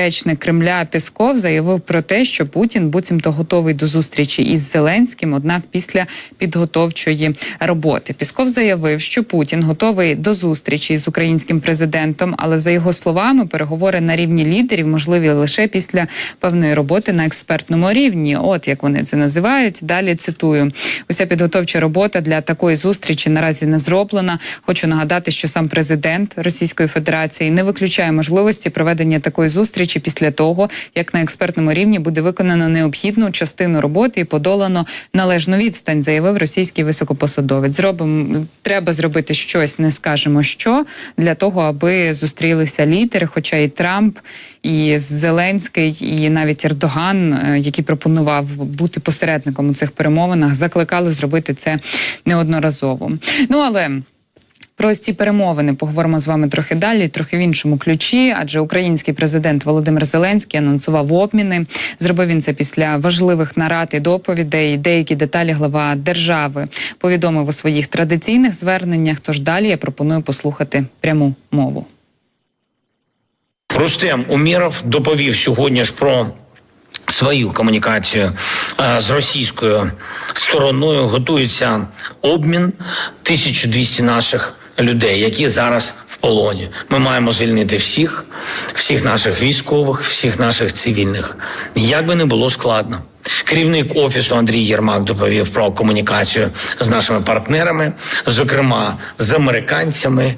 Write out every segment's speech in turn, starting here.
Речник Кремля Пісков заявив про те, що Путін буцімто готовий до зустрічі із Зеленським, однак після підготовчої роботи. Пісков заявив, що Путін готовий до зустрічі з українським президентом, але за його словами, переговори на рівні лідерів можливі лише після певної роботи на експертному рівні. От як вони це називають. Далі цитую: уся підготовча робота для такої зустрічі наразі не зроблена. Хочу нагадати, що сам президент Російської Федерації не виключає можливості проведення такої зустрічі після того, як на експертному рівні буде виконано необхідну частину роботи і подолано належну відстань, заявив російський високопосадовець. Зробимо треба зробити щось, не скажемо що для того, аби зустрілися лідери, хоча і Трамп, і Зеленський, і навіть Ердоган, е, який пропонував бути посередником у цих перемовинах, закликали зробити це неодноразово. Ну але. Про ці перемовини поговоримо з вами трохи далі, трохи в іншому ключі. Адже український президент Володимир Зеленський анонсував обміни. Зробив він це після важливих нарад і доповідей. Деякі деталі глава держави повідомив у своїх традиційних зверненнях. Тож далі я пропоную послухати пряму мову. Рустем Уміров доповів сьогодні ж про свою комунікацію е, з російською стороною. Готується обмін 1200 наших людей, які зараз в полоні. Ми маємо звільнити всіх, всіх наших військових, всіх наших цивільних. Як би не було складно. Керівник офісу Андрій Єрмак доповів про комунікацію з нашими партнерами, зокрема з американцями.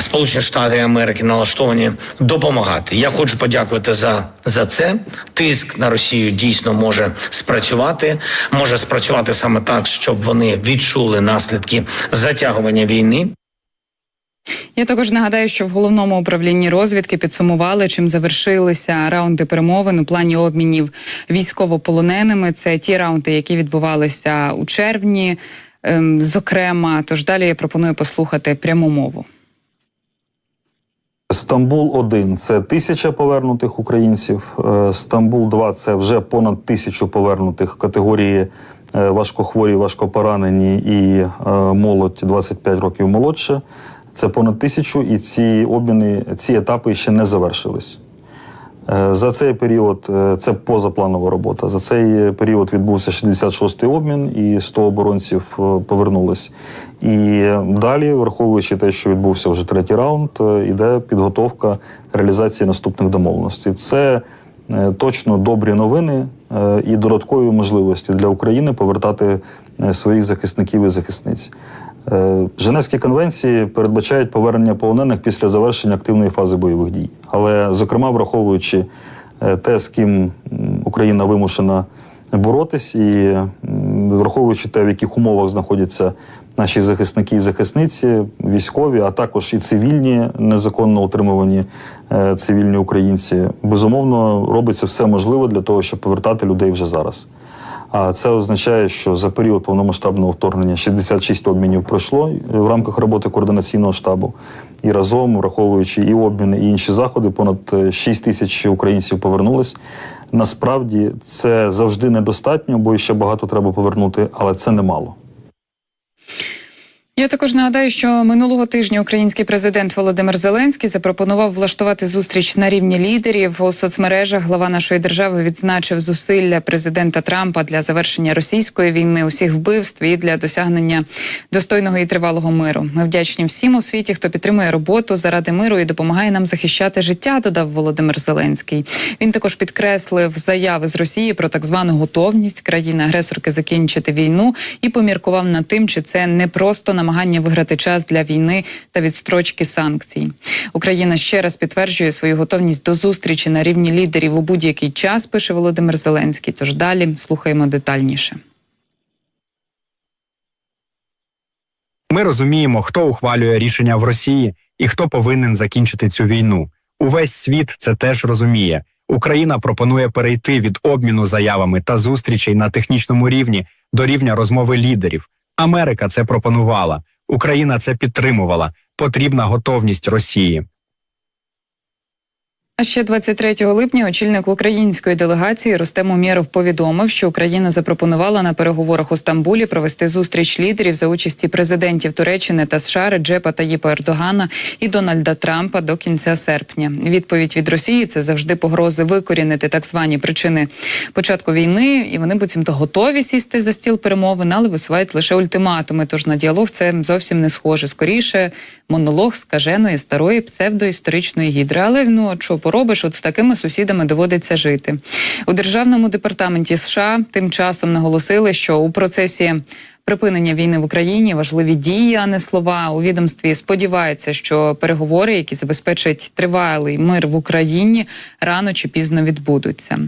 Сполучені Штати Америки налаштовані допомагати. Я хочу подякувати за, за це. Тиск на Росію дійсно може спрацювати. Може спрацювати саме так, щоб вони відчули наслідки затягування війни. Я також нагадаю, що в головному управлінні розвідки підсумували, чим завершилися раунди перемовин у плані обмінів військовополоненими. Це ті раунди, які відбувалися у червні. ем, Зокрема, тож далі я пропоную послухати пряму мову. Стамбул 1 це тисяча повернутих українців. Е, Стамбул 2 це вже понад тисячу повернутих категорії е, важкохворі, важкопоранені і е, молодь 25 років молодше. Це понад тисячу, і ці обміни, ці етапи ще не завершились. Е, За цей період е, це позапланова робота. За цей період відбувся 66-й обмін, і 100 оборонців е, повернулись. І далі, враховуючи те, що відбувся вже третій раунд, іде підготовка реалізації наступних домовленостей. Це точно добрі новини і додаткові можливості для України повертати своїх захисників і захисниць. Е, Женевські конвенції передбачають повернення полонених після завершення активної фази бойових дій. Але, зокрема, враховуючи е, те, з ким Україна вимушена боротись, і враховуючи те, в яких умовах знаходяться наші захисники і захисниці, військові, а також і цивільні, незаконно утримувані е, цивільні українці, безумовно робиться все можливе для того, щоб повертати людей вже зараз. А це означає, що за період повномасштабного вторгнення 66 обмінів пройшло е, в рамках роботи координаційного штабу. І разом, враховуючи і обміни, і інші заходи, понад е, 6 тисяч українців повернулись. Насправді це завжди недостатньо, бо ще багато треба повернути, але це немало. Я також нагадаю, що минулого тижня український президент Володимир Зеленський запропонував влаштувати зустріч на рівні лідерів у соцмережах. Глава нашої держави відзначив зусилля президента Трампа для завершення російської війни, усіх вбивств і для досягнення достойного і тривалого миру. Ми вдячні всім у світі, хто підтримує роботу заради миру і допомагає нам захищати життя. Додав Володимир Зеленський. Він також підкреслив заяви з Росії про так звану готовність країни-агресорки закінчити війну і поміркував над тим, чи це не просто намагання виграти час для війни та відстрочки санкцій. Україна ще раз підтверджує свою готовність до зустрічі на рівні лідерів у будь-який час. Пише Володимир Зеленський. Тож далі слухаємо детальніше. Ми розуміємо, хто ухвалює рішення в Росії і хто повинен закінчити цю війну. Увесь світ це теж розуміє. Україна пропонує перейти від обміну заявами та зустрічей на технічному рівні до рівня розмови лідерів. Америка це пропонувала, Україна це підтримувала. Потрібна готовність Росії. А ще 23 липня очільник української делегації Рустем Умєров повідомив, що Україна запропонувала на переговорах у Стамбулі провести зустріч лідерів за участі президентів Туреччини та США Реджепа Таїпа Ердогана і Дональда Трампа до кінця серпня. Відповідь від Росії це завжди погрози викорінити так звані причини початку війни, і вони буцімто готові сісти за стіл перемовин, але висувають лише ультиматуми. Тож на діалог це зовсім не схоже. Скоріше монолог скаженої старої псевдоісторичної гідри. Але ну от що поробиш? От з такими сусідами доводиться жити. У державному департаменті США тим часом наголосили, що у процесі. Припинення війни в Україні важливі дії, а не слова. У відомстві сподіваються, що переговори, які забезпечать тривалий мир в Україні, рано чи пізно відбудуться.